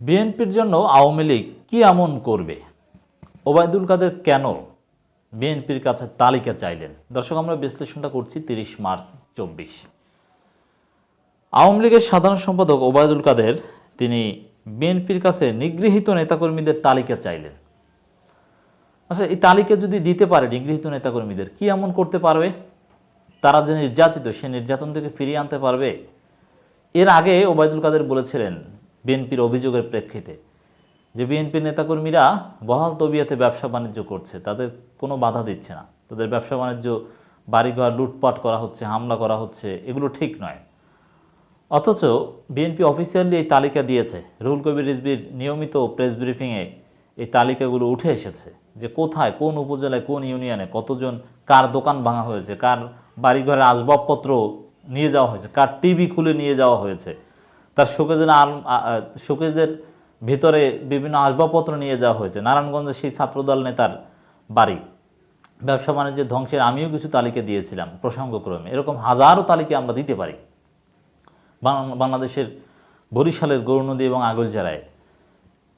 বিএনপির জন্য আওয়ামী লীগ কী এমন করবে? ওবায়দুল কাদের কেন বিএনপির কাছে তালিকা চাইলেন? দর্শক, আমরা বিশ্লেষণটা করছি তিরিশ মার্চ চব্বিশ। আওয়ামী লীগের সাধারণ সম্পাদক ওবায়দুল কাদের, তিনি বিএনপির কাছে নিগৃহীত নেতাকর্মীদের তালিকা চাইলেন। আচ্ছা এই তালিকা যদি দিতে পারে নিগৃহীত নেতাকর্মীদের, কি এমন করতে পারবে? তারা যে নির্যাতিত, সে নির্যাতন থেকে ফিরিয়ে আনতে পারবে? এর আগে ওবায়দুল কাদের বলেছিলেন বিএনপির অভিযোগের প্রেক্ষিতে যে বিএনপির নেতাকর্মীরা বহাল তবিয়াতে ব্যবসা বাণিজ্য করছে, তাদের কোনো বাধা দিচ্ছে না। তাদের ব্যবসা বাণিজ্য, বাড়িঘর লুটপাট করা হচ্ছে, হামলা করা হচ্ছে, এগুলো ঠিক নয়। অথচ বিএনপি অফিসিয়ালি এই তালিকা দিয়েছে। রুহুল কবির রিজবির নিয়মিত প্রেস ব্রিফিংয়ে এই তালিকাগুলো উঠে এসেছে যে কোথায়, কোন উপজেলায়, কোন ইউনিয়নে কতজন কার দোকান ভাঙা হয়েছে, কার বাড়িঘরের আসবাবপত্র নিয়ে যাওয়া হয়েছে, কার টিভি খুলে নিয়ে যাওয়া হয়েছে। তার শোকেজের আল শোকেজের ভিতরে বিভিন্ন আসবাবপত্র নিয়ে যাওয়া হয়েছে। নারায়ণগঞ্জের সেই ছাত্রদল নেতার বাড়ি। ব্যবসা বাণিজ্যের ধ্বংসের আমিও কিছু তালিকা দিয়েছিলাম প্রসঙ্গক্রমে। এরকম হাজারো তালিকা আমরা দিতে পারি। বাংলাদেশের বরিশালের গৌরনদী এবং আগলজেলায়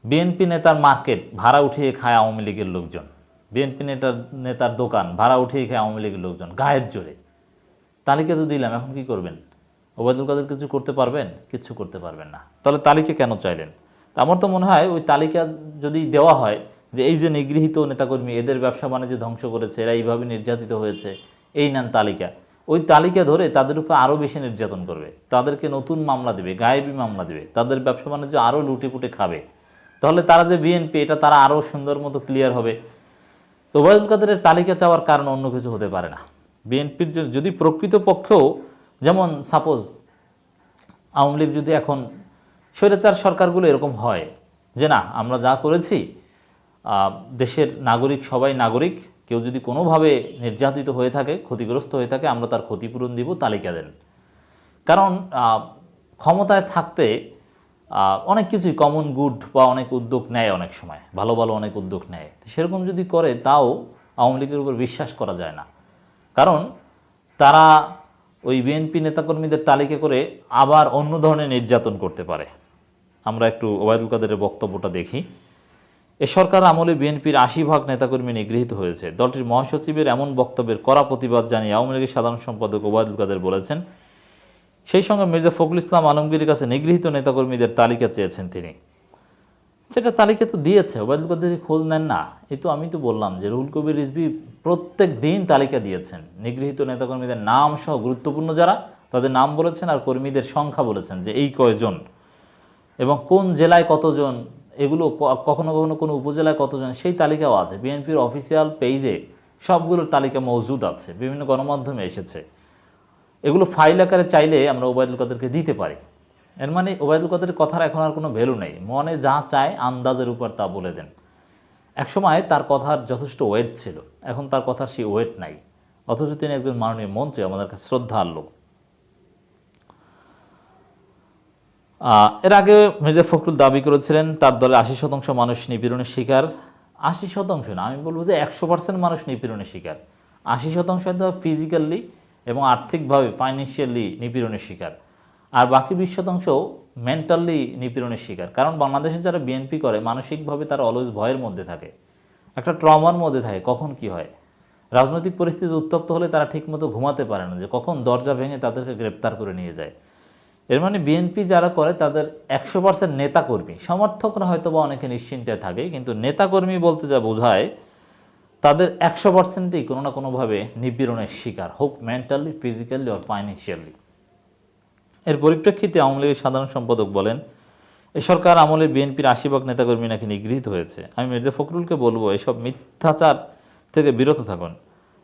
বিএনপি নেতার মার্কেট ভাড়া উঠিয়ে খায় আওয়ামী লীগের লোকজন। বিএনপি নেতার নেতার দোকান ভাড়া উঠিয়ে খায় আওয়ামী লীগের লোকজন গায়ের জোরে। তালিকা তো দিলাম, এখন কি করবেন? ওবায়দুল কাদের কিছু করতে পারবেন? কিছু করতে পারবেন না। তাহলে তালিকা কেন চাইলেন? আমার তো মনে হয় ওই তালিকা যদি দেওয়া হয় যে এই যে নিগৃহীত নেতাকর্মী, এদের ব্যবসা বাণিজ্য ধ্বংস করেছে, এরা এইভাবে নির্যাতিত হয়েছে, এই নেন তালিকা। ওই তালিকা ধরে তাদের উপর আরও বেশি নির্যাতন করবে। তাদেরকে নতুন মামলা দেবে, গায়েবী মামলা দেবে। তাদের ব্যবসা বাণিজ্য আরও লুটেপুটে খাবে। তাহলে তারা যে বিএনপি, এটা তারা আরও সুন্দর মতো ক্লিয়ার হবে। তো ওবায়দুল কাদেরের তালিকা চাওয়ার কারণ অন্য কিছু হতে পারে না। বিএনপির যদি প্রকৃতপক্ষেও যেমন সাপোজ আওয়ামী লীগ যদি এখন স্বৈরাচার সরকারগুলো এরকম হয় যে না, আমরা যা করেছি দেশের নাগরিক সবাই নাগরিক, কেউ যদি কোনোভাবে নির্যাতিত হয়ে থাকে, ক্ষতিগ্রস্ত হয়ে থাকে, আমরা তার ক্ষতিপূরণ দিব তালিকা দেন। কারণ ক্ষমতায় থাকতে অনেক কিছুই কমন গুড বা অনেক উদ্যোগ নেয় অনেক সময়, ভালো ভালো অনেক উদ্যোগ নেয়। সেরকম যদি করে, তাও আওয়ামী লীগের উপর বিশ্বাস করা যায় না। কারণ তারা ওই বিএনপি নেতাকর্মীদের তালিকা করে আবার অন্য ধরনের নির্যাতন করতে পারে। আমরা একটু ওবায়দুল কাদেরের বক্তব্যটা দেখি। এ সরকার আমলে বিএনপির আশি ভাগ নেতাকর্মী নিগৃহীত হয়েছে। দলটির মহাসচিবের এমন বক্তব্যের কড়া প্রতিবাদ জানিয়ে আওয়ামী লীগের সাধারণ সম্পাদক ওবায়দুল কাদের বলেছেন, সেই সঙ্গে মির্জা ফখরুল ইসলাম আলমগীরের কাছে নিগৃহীত নেতাকর্মীদের তালিকা চেয়েছেন তিনি। সেটা তালিকা তো দিয়েছে, ওবায়দুল কাদের খোঁজ নেন না। এই তো আমি তো বললাম যে রুহুল কবির রিজভি প্রত্যেক দিন তালিকা দিয়েছেন। নিগৃহীত নেতাকর্মীদের নাম সহ গুরুত্বপূর্ণ যারা, তাদের নাম বলেছেন আর কর্মীদের সংখ্যা বলেছেন যে এই কয়জন। এবং কোন জেলায় কতজন, এগুলো কখনো কখনো কোনো উপজেলায় কতজন, সেই তালিকাও আছে। বিএনপির অফিসিয়াল পেজে সবগুলোর তালিকা মজুদ আছে। বিভিন্ন গণমাধ্যমে এসেছে। এগুলো ফাইল আকারে চাইলে আমরা ওবায়দুল কাদেরকে দিতে পারি। এর মানে ওবায়দুল কাদের কথার এখন আর কোনো ভ্যালু নেই। মনে যা চায় আন্দাজের উপর তা বলে দেন। একসময় তার কথার যথেষ্ট ওয়েট ছিল। এখন তার কথার সেই ওয়েট নাই। অথচ তিনি একজন মাননীয় মন্ত্রী, আমাদের কাছে শ্রদ্ধার লোক। এর আগে মির্জা ফখরুল দাবি করেছিলেন, তার দলে আশি শতাংশ মানুষ নিপীড়নের শিকার। আশি শতাংশ না, আমি বলব যে একশো পার্সেন্ট মানুষ নিপীড়নের শিকার। আশি শতাংশ ফিজিক্যালি এবং আর্থিকভাবে ফাইন্যান্সিয়ালি নিপীড়নের শিকার। আর বাকি বিশ শতাংশ মেন্টালি নিপীড়নের শিকার। কারণ বাংলাদেশে যারা বিএনপি করে, মানসিকভাবে তারা অলওয়েজ ভয়ের মধ্যে থাকে। একটা ট্রমার মধ্যে থাকে, কখন কি হয়? রাজনৈতিক পরিস্থিতি উত্তপ্ত হলে তারা ঠিকমতো ঘুমাতে পারে না যে কখন দরজা ভেঙে তাদেরকে গ্রেপ্তার করে নিয়ে যায়। এর মানে বিএনপি যারা করে, তাদের একশো পার্সেন্ট নেতাকর্মী, সমর্থকরা হয়তো বা অনেকে নিশ্চিন্তে থাকে, কিন্তু নেতাকর্মী বলতে যা বোঝায়, তাদের একশো পার্সেন্টই কোনো না কোনোভাবে নিপীড়নের শিকার, হোক মেন্টালি ফিজিক্যালি অর ফাইন্যান্সিয়ালি এর পরিপ্রেক্ষিতে আওয়ামী লীগের সাধারণ সম্পাদক বলেন, এ সরকার আমলে বিএনপির আশি ভাগ নেতাকর্মী নাকি নিগৃহীত হয়েছে? আমি মির্জা ফখরুলকে বলব, এসব মিথ্যাচার থেকে বিরত থাকুন।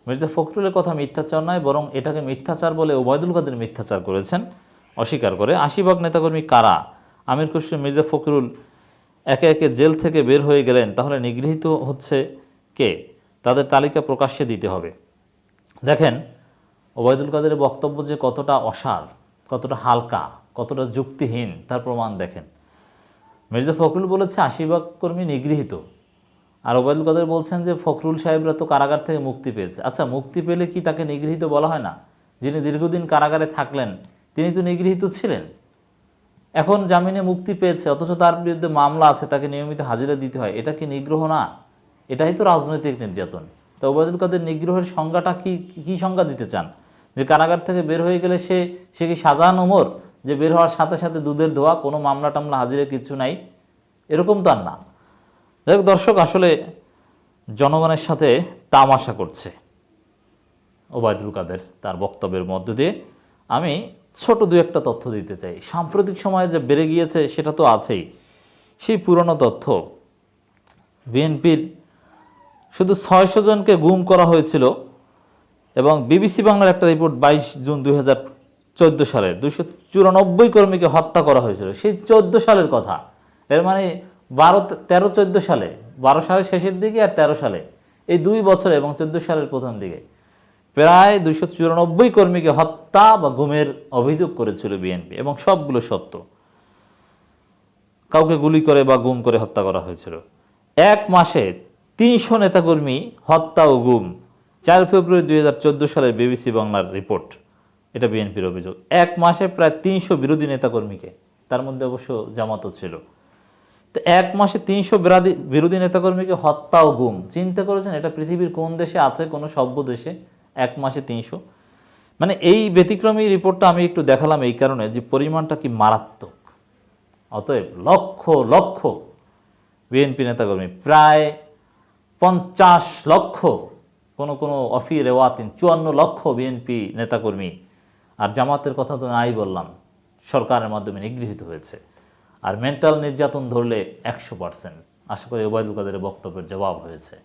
মির্জা ফখরুলের কথা মিথ্যাচার নয়, বরং এটাকে মিথ্যাচার বলে ওবায়দুল কাদের মিথ্যাচার করেছেন। অস্বীকার করে, আশি ভাগ নেতাকর্মী কারা? আমির খুশরু মির্জা ফখরুল একে একে জেল থেকে বের হয়ে গেলেন, তাহলে নিগৃহীত হচ্ছে কে? তাদের তালিকা প্রকাশ্যে দিতে হবে। দেখেন, ওবায়দুল কাদেরের বক্তব্য যে কতটা অসার কতটা হালকা, কতটা যুক্তিহীন তার প্রমাণ দেখেন। মির্জা ফখরুল বলেছে আশীর্বাদ কর্মী নিগৃহীত। আর ওবায়দুল কাদের বলছেন যে, ফখরুল সাহেবরা তো কারাগার থেকে মুক্তি পেয়েছে। আচ্ছা মুক্তি পেলে কি তাকে নিগৃহীত বলা হয় না? যিনি দীর্ঘদিন কারাগারে থাকলেন, তিনি তো নিগৃহীত ছিলেন। এখন জামিনে মুক্তি পেয়েছে, অথচ তার বিরুদ্ধে মামলা আছে, তাকে নিয়মিত হাজিরা দিতে হয়। এটা কি নিগ্রহ না? এটাই তো রাজনৈতিক নির্যাতন। তো ওবায়দুল কাদের নিগ্রহের সংজ্ঞাটা কি, কী সংজ্ঞা দিতে চান? যে কারাগার থেকে বের হয়ে গেলে সে সে কি সাজান ওমর যে বের হওয়ার সাথে সাথে দুধের ধোয়া কোনো মামলা টামলা হাজিরে কিছু নাই? এরকম তো আর না। যাই দর্শক, আসলে জনগণের সাথে তামাশা করছে ওবায়দুল কাদের তার বক্তব্যের মধ্য দিয়ে। আমি ছোট দু একটা তথ্য দিতে চাই। সাম্প্রতিক সময়ে যে বেড়ে গিয়েছে, সেটা তো আছেই। সেই পুরনো তথ্য, বিএনপির শুধু ছয়শো জনকে গুম করা হয়েছিল এবং বিবিসি বাংলার একটা রিপোর্ট বাইশ জুন দুই হাজার চোদ্দ সালের। দুইশো চুরানব্বই কর্মীকে হত্যা করা হয়েছিল। সেই চোদ্দ সালের কথা। এর মানে বারো, তেরো, চোদ্দ সালে। বারো সালের শেষের দিকে আর তেরো সালে। এই দুই বছরে এবং চোদ্দ সালের প্রথম দিকে। প্রায় দুইশো চুরানব্বই কর্মীকে হত্যা বা গুমের অভিযোগ করেছিল বিএনপি এবং সবগুলো সত্য। কাউকে গুলি করে বা গুম করে হত্যা করা হয়েছিল। এক মাসে তিনশো নেতাকর্মী হত্যা ও গুম চার ফেব্রুয়ারি দুই হাজার চোদ্দ সালের বিবিসি বাংলার রিপোর্ট। এটা বিএনপির অভিযোগ। এক মাসে প্রায় তিনশো বিরোধী নেতাকর্মীকে, তার মধ্যে অবশ্য জামাতও ছিল। তো এক মাসে তিনশো বিরোধী বিরোধী নেতাকর্মীকে হত্যা ও গুম। চিন্তা করেছেন, এটা পৃথিবীর কোন দেশে আছে, কোনো সভ্য দেশে? এক মাসে তিনশো। মানে এই ব্যতিক্রমী রিপোর্টটা আমি একটু দেখালাম এই কারণে যে পরিমাণটা কি মারাত্মক। অতএব লক্ষ লক্ষ বিএনপি নেতাকর্মী, প্রায় পঞ্চাশ লক্ষ কোনো কোনো অফি রেওয়াতিন চুয়ান্ন লক্ষ বিএনপি নেতাকর্মী। আর জামাতের কথা তো নাই বললাম, সরকারের মাধ্যমে নিগৃহীত হয়েছে। আর মেন্টাল নির্যাতন ধরলে একশো পার্সেন্ট আশা করি ওবায়দুল কাদের বক্তব্যের জবাব হয়েছে।